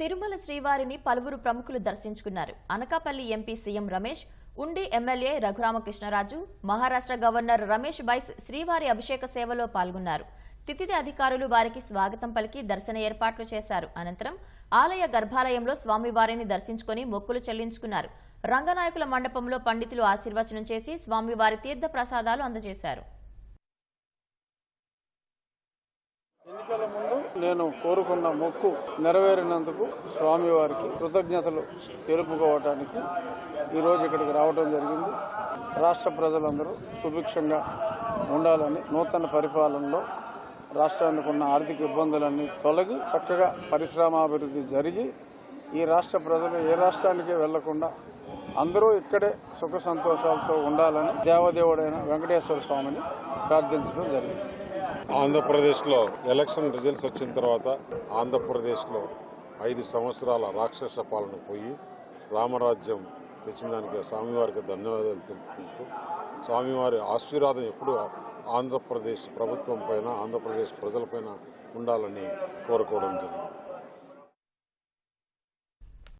తిరుమల శ్రీవారిని పలువురు ప్రముఖులు దర్శించుకున్నారు. Anakapalli MP CM Ramesh Undi MLA Raghuramakrishnaraju Maharashtra governor Ramesh Bais శ్రీవారి అభిషేక సేవలో పాల్గొన్నారు. తితిది అధికారులు వారికి స్వాగతం పలికి దర్శన ఏర్పాట్లు చేశారు. అనంతరం ఆలయ గర్భాలయంలో స్వామివారిని దర్శించుకుని మొక్కులు చెల్లించుకున్నారు. రంగనాయకుల మండపంలో పండితులు ఆశీర్వచనం చేసి స్వామివారి తీర్థ ప్రసాదాలు అందజేశారు. ఎన్నికల ముందు నేను కోరుకున్న మొక్కు నెరవేరినందుకు స్వామివారికి కృతజ్ఞతలు తెలుపుకోవటానికి ఈరోజు ఇక్కడికి రావడం జరిగింది. రాష్ట్ర ప్రజలందరూ సుభిక్షంగా ఉండాలని నూతన పరిపాలనలో రాష్ట్రానికి ఉన్న ఆర్థిక ఇబ్బందులన్నీ తొలగి చక్కగా పరిశ్రమాభివృద్ధి జరిగి ఈ రాష్ట్ర ప్రజలు ఏ రాష్ట్రానికే వెళ్ళకుండా అందరూ ఇక్కడే సుఖ సంతోషాలతో ఉండాలని దేవదేవుడైన వెంకటేశ్వర స్వామిని ప్రార్థించడం జరిగింది. ఆంధ్రప్రదేశ్లో ఎలక్షన్ రిజల్ట్స్ వచ్చిన తర్వాత ఆంధ్రప్రదేశ్లో ఐదు సంవత్సరాల రాక్షస పాలన పోయి రామరాజ్యం తెచ్చిన దానికి స్వామివారికి ధన్యవాదాలు తెలుపుకుంటూ స్వామివారి ఆశీర్వాదం ఎప్పుడూ ఆంధ్రప్రదేశ్ ప్రభుత్వం పైన ఆంధ్రప్రదేశ్ ప్రజలపైన ఉండాలని కోరుకోవడం జరిగింది.